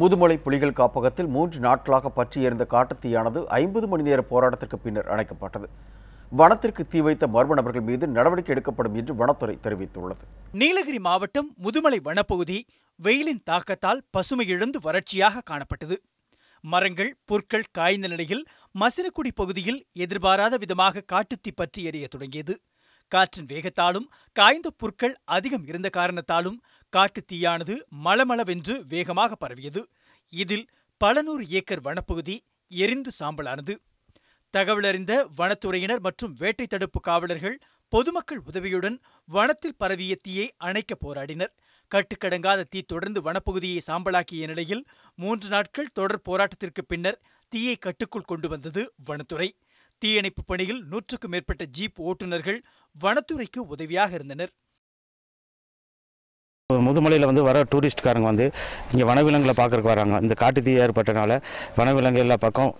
முதுமலை புலிகள் காப்பகத்தில் மூன்று நாட்களாக பற்றி எறிந்த காட்டுத்தீயானது ஐம்பது மணி நேர போராட்டத்திற்கு பின்னர் அணைக்கப்பட்டது. வனத்திற்கு தீ வைத்த மர்ம நபர்கள் மீது நடவடிக்கை எடுக்கப்படும் என்று வனத்துறை தெரிவித்துள்ளது. நீலகிரி மாவட்டம் முதுமலை வனப்பகுதி வெயிலின் தாக்கத்தால் பசுமை இழந்து வறட்சியாக காணப்பட்டது. மரங்கள் புற்கள் காய்ந்த நிலையில் மசினக்குடி பகுதியில் எதிர்பாராத விதமாக காட்டுத்தீ பற்றி எரிய தொடங்கியது. காற்றின் வேகத்தாலும் காய்ந்த புற்கள் அதிகம் இருந்த காரணத்தாலும் காட்டுத் தீயானது மளமளவென்று வேகமாக பரவியது. இதில் பல நூறு ஏக்கர் வனப்பகுதி எரிந்து சாம்பலானது. தகவலறிந்த வனத்துறையினர் மற்றும் வேட்டை தடுப்பு காவலர்கள் பொதுமக்கள் உதவியுடன் வனத்தில் பரவிய தீயை அணைக்க போராடினர். கட்டுக்கடங்காத தீ தொடர்ந்து வனப்பகுதியை சாம்பலாக்கிய நிலையில் மூன்று நாட்கள் தொடர் போராட்டத்திற்கு பின்னர் தீயை கட்டுக்குள் கொண்டு வந்தது வனத்துறை. தீயணைப்பு பணியில் நூற்றுக்கும் மேற்பட்ட ஜீப் ஓட்டுநர்கள் வனத்துறைக்கு உதவியாக இருந்தனர். முதுமலையில் வந்து வர டூரிஸ்ட்காரங்க வந்து இங்கே வனவிலங்குகளை பார்க்குறக்கு வராங்க. இந்த காட்டு தீ ஏற்பட்டனால வனவிலங்கு எல்லா பக்கம்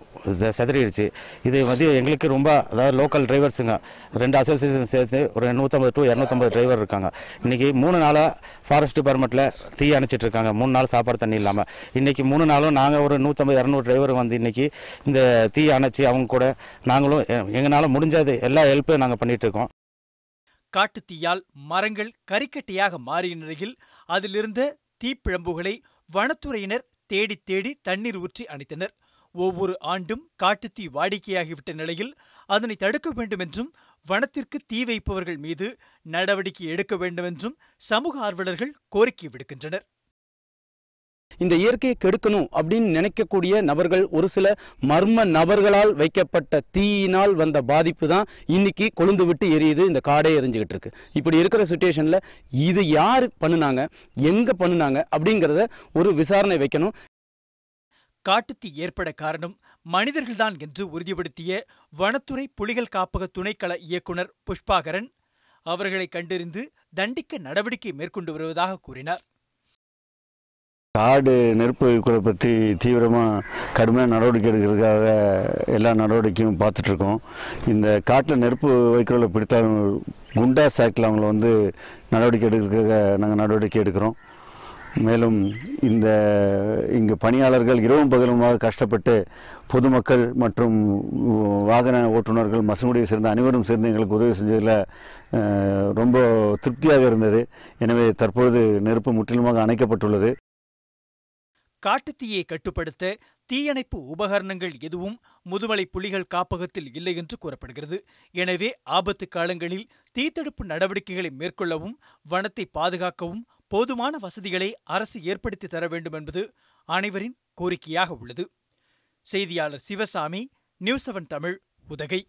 சிதறிடுச்சு. இது வந்து எங்களுக்கு ரொம்ப அதாவது லோக்கல் டிரைவர்ஸுங்க ரெண்டு அசோசியேஷன் சேர்த்து ஒரு நூற்றம்பது டு இரநூத்தம்பது டிரைவர் இருக்காங்க. இன்றைக்கி மூணு நாளாக ஃபாரஸ்ட் டிபார்ட்மெண்ட்டில் தீ அணைச்சிட்ருக்காங்க மூணு நாள் சாப்பாடு தண்ணி இல்லாமல் இன்றைக்கி மூணு நாளும் நாங்கள் ஒரு நூற்றம்பது இரநூறு டிரைவர் வந்து இன்றைக்கி இந்த தீ அணைச்சி அவங்க கூட நாங்களும் எங்களால் முடிஞ்சது எல்லா ஹெல்ப்பும் நாங்கள் பண்ணிகிட்ருக்கோம் காட்டுத்தீயால் மரங்கள் கரிக்கட்டையாக மாறிய நிலையில் அதிலிருந்த தீப்பிழம்புகளை வனத்துறையினர் தேடி தேடி தண்ணீர் ஊற்றி அணைத்தனர். ஒவ்வொரு ஆண்டும் காட்டுத்தீ வாடிக்கையாகிவிட்ட நிலையில் அதனை தடுக்க வேண்டும் என்றும் வனத்திற்கு தீ வைப்பவர்கள் மீது நடவடிக்கை எடுக்க வேண்டும் என்றும் சமூக ஆர்வலர்கள் கோரிக்கை விடுக்கின்றனர். இந்த இயற்கையை கெடுக்கணும் அப்படின்னு நினைக்கக்கூடிய நபர்கள் ஒரு சில மர்ம நபர்களால் வைக்கப்பட்ட தீயினால் வந்த பாதிப்பு தான் இன்னைக்கு கொழுந்து விட்டு எரியுது இந்த காடே எரிஞ்சுக்கிட்டு இருக்கு. இப்படி இருக்கிற சுச்சுவேஷன்ல இது யாரு பண்ணுனாங்க எங்க பண்ணுனாங்க அப்படிங்கிறத ஒரு விசாரணை வைக்கணும். காட்டுத்தீ ஏற்பட காரணம் மனிதர்கள்தான் என்று உறுதிப்படுத்திய வனத்துறை புலிகள் காப்பக துணைக்கள இயக்குனர் புஷ்பாகரன் அவர்களை கண்டறிந்து தண்டிக்க நடவடிக்கை மேற்கொண்டு வருவதாக கூறினார். காடு நெருப்பு குறை பற்றி தீவிரமாக கடுமையாக நடவடிக்கை எடுக்கிறதுக்காக எல்லா நடவடிக்கையும் பார்த்துட்ருக்கோம். இந்த காட்டில் நெருப்பு வைக்கிறவங்களை பிடித்தாலும் குண்டா சாக்கில் அவங்கள வந்து நடவடிக்கை எடுக்கிறதுக்காக நாங்கள் நடவடிக்கை எடுக்கிறோம். மேலும் இந்த இங்கு பணியாளர்கள் இரவும் பகலுமாக கஷ்டப்பட்டு பொதுமக்கள் மற்றும் வாகன ஓட்டுநர்கள் மசனுடைய சேர்ந்த அனைவரும் சேர்ந்து எங்களுக்கு உதவி செஞ்சதில் ரொம்ப திருப்தியாக இருந்தது. எனவே தற்பொழுது நெருப்பு முற்றிலுமாக அணைக்கப்பட்டுள்ளது. காட்டுத்தீயை கட்டுப்படுத்த தீயணைப்பு உபகரணங்கள் எதுவும் முதுமலை புலிகள் காப்பகத்தில் இல்லை என்று கூறப்படுகிறது. எனவே ஆபத்து காலங்களில் தீத்தடுப்பு நடவடிக்கைகளை மேற்கொள்ளவும் வனத்தை பாதுகாக்கவும் போதுமான வசதிகளை அரசு ஏற்படுத்தி தர வேண்டும் என்பது அனைவரின் கோரிக்கையாக உள்ளது. செய்தியாளர் சிவசாமி நியூஸ் செவன் தமிழ் உதகை.